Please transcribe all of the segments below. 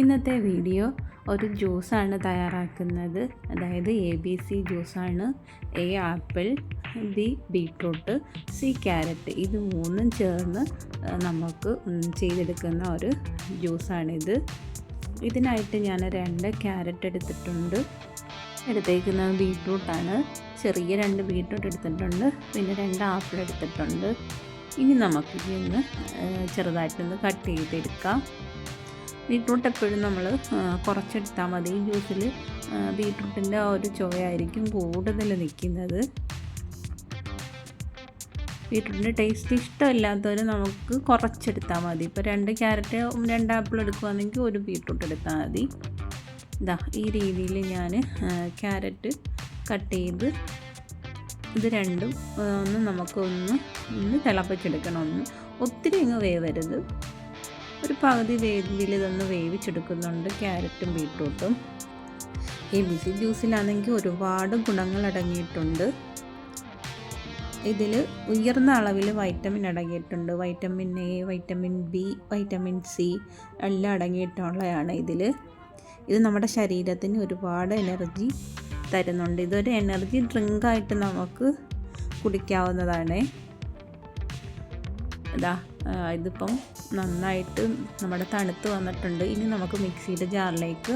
ഇന്നത്തെ വീഡിയോ ഒരു ജ്യൂസാണ് തയ്യാറാക്കുന്നത്. അതായത് എ ബി സി ജ്യൂസാണ്. A apple B beetroot C carrot. ഇത് മൂന്നും ചേർന്ന് നമുക്ക് ചെയ്തെടുക്കുന്ന ഒരു ജ്യൂസാണിത്. ഇതിനായിട്ട് ഞാൻ രണ്ട് ക്യാരറ്റ് എടുത്തിട്ടുണ്ട്. എടുത്തേക്കുന്നത് ബീട്രൂട്ടാണ്. ചെറിയ രണ്ട് ബീട്രൂട്ട് എടുത്തിട്ടുണ്ട്. പിന്നെ രണ്ട് ആപ്പിൾ എടുത്തിട്ടുണ്ട്. ഇനി നമുക്ക് ഇതിൽ നിന്ന് ചെറുതായിട്ടൊന്ന് കട്ട് ചെയ്തെടുക്കാം. ബീട്രൂട്ട് എപ്പോഴും നമ്മൾ കുറച്ചെടുത്താൽ മതി. ജ്യൂസിൽ ബീട്രൂട്ടിന്റെ ആ ഒരു ചുവയായിരിക്കും കൂടുതൽ നിൽക്കുന്നത് ബീട്രൂട്ടിന്റെ ടേസ്റ്റ് ഇഷ്ടമില്ലാത്തവർ നമുക്ക് കുറച്ചെടുത്താൽ മതി. ഇപ്പോൾ രണ്ട് ക്യാരറ്റ് രണ്ട് ആപ്പിൾ എടുക്കുകയാണെങ്കിൽ ഒരു ബീട്രൂട്ട് എടുത്താൽ മതി. ഇതാ ഈ രീതിയിൽ ഞാൻ ക്യാരറ്റ് കട്ട് ചെയ്ത് ഇത് രണ്ടും ഒന്ന് നമുക്കൊന്ന് ഒന്ന് തിളപ്പിച്ചെടുക്കണം. ഒന്ന് ഒത്തിരി അങ്ങ് വേവരുത്. ഒരു പകുതി വേവിൽ ഇതൊന്ന് വേവിച്ചെടുക്കുന്നുണ്ട് ക്യാരറ്റും ബീട്രൂട്ടും. ഈ ബിസി ജ്യൂസിലാണെങ്കിൽ ഒരുപാട് ഗുണങ്ങൾ അടങ്ങിയിട്ടുണ്ട്. ഇതിൽ ഉയർന്ന അളവിൽ വൈറ്റമിൻ അടങ്ങിയിട്ടുണ്ട്. Vitamin A vitamin B vitamin C എല്ലാം അടങ്ങിയിട്ടുള്ളതാണ് ഇതിൽ ഇത് നമ്മുടെ ശരീരത്തിന് ഒരുപാട് എനർജി തരുന്നുണ്ട്. ഇതൊരു എനർജി ഡ്രിങ്കായിട്ട് നമുക്ക് കുടിക്കാവുന്നതാണ്. ഇതാ ഇതിപ്പം നന്നായിട്ട് നമ്മുടെ തണുത്ത് വന്നിട്ടുണ്ട്. ഇനി നമുക്ക് മിക്സിയുടെ ജാറിലേക്ക്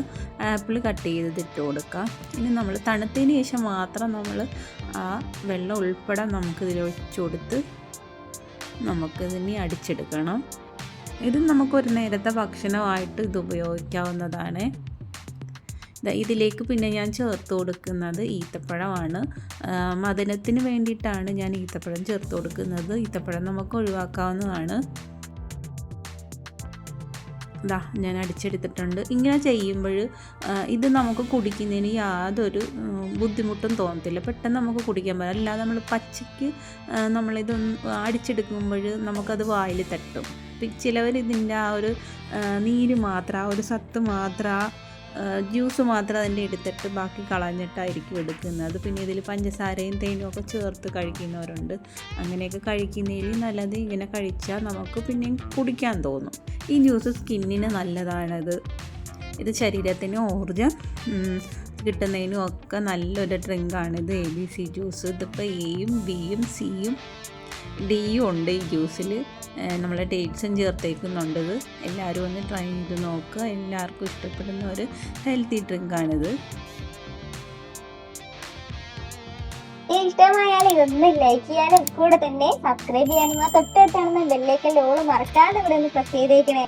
ആപ്പിൾ കട്ട് ചെയ്ത് ഇട്ട് കൊടുക്കാം. ഇനി നമ്മൾ തണുത്തതിന് ശേഷം മാത്രം നമ്മൾ ആ വെള്ളം ഉൾപ്പെടെ നമുക്കിതിൽ ഒഴിച്ചു കൊടുത്ത് നമുക്കിതിനെ അടിച്ചെടുക്കണം. ഇത് നമുക്കൊരു നേരത്തെ ഭക്ഷണമായിട്ട് ഇത് ഉപയോഗിക്കാവുന്നതാണ്. ഇതിലേക്ക് പിന്നെ ഞാൻ ചേർത്ത് കൊടുക്കുന്നത് ഈത്തപ്പഴമാണ്. മദനത്തിന് വേണ്ടിയിട്ടാണ് ഞാൻ ഈത്തപ്പഴം ചേർത്ത് കൊടുക്കുന്നത്. ഈത്തപ്പഴം നമുക്ക് ഒഴിവാക്കാവുന്നതാണ്. ഇതാ ഞാൻ അടിച്ചെടുത്തിട്ടുണ്ട്. ഇങ്ങനെ ചെയ്യുമ്പോൾ ഇത് നമുക്ക് കുടിക്കുന്നതിന് യാതൊരു ബുദ്ധിമുട്ടും തോന്നത്തില്ല. പെട്ടെന്ന് നമുക്ക് കുടിക്കാൻ പറ്റും. അല്ലാതെ നമ്മൾ പച്ചയ്ക്ക് നമ്മളിത് അടിച്ചെടുക്കുമ്പോൾ നമുക്കത് വായിൽ തട്ടും. ചിലവർ ഇതിന്റെ ആ ഒരു നീര് മാത്രം ആ ഒരു സത്ത് മാത്രം ജ്യൂസ് മാത്രം അതിന്റെ എടുത്തിട്ട് ബാക്കി കളഞ്ഞിട്ടായിരിക്കും എടുക്കുന്നത്. പിന്നെ ഇതിൽ പഞ്ചസാരയും തേനും ഒക്കെ ചേർത്ത് കഴിക്കുന്നവരുണ്ട്. അങ്ങനെയൊക്കെ കഴിക്കുന്നതിൽ നല്ലത് ഇങ്ങനെ കഴിച്ചാൽ നമുക്ക് പിന്നെയും കുടിക്കാൻ തോന്നും. ഈ ജ്യൂസ് സ്കിന്നിന് നല്ലതാണത്. ഇത് ശരീരത്തിന് ഊർജം കിട്ടുന്നതിനും ഒക്കെ നല്ലൊരു ഡ്രിങ്കാണിത്. A B C juice. ഇതിപ്പോൾ എയും ബിയും സിയും ഡിയും ഉണ്ട് ഈ ജ്യൂസിൽ നമ്മൾ ഡേറ്റ്സും ചേർത്തേക്കുന്നുണ്ട് എല്ലാവരും ഒന്ന് ട്രൈ ചെയ്ത് നോക്കുക. എല്ലാവർക്കും ഇഷ്ടപ്പെടുന്ന ഒരു ഹെൽത്തി ഡ്രിങ്കാണിത്. ഇഷ്ടമായാലും ഇതൊന്ന് ലൈക്ക് ചെയ്യാനും കൂടെ തന്നെ സബ്സ്ക്രൈബ് ചെയ്യാനും ആ തൊട്ടടുത്താണെന്ന് ബെല്ലേക്കൽ ഓൾ മറക്കാതെ ഇവിടെ ഒന്ന് പ്രസ് ചെയ്തേക്കണേ.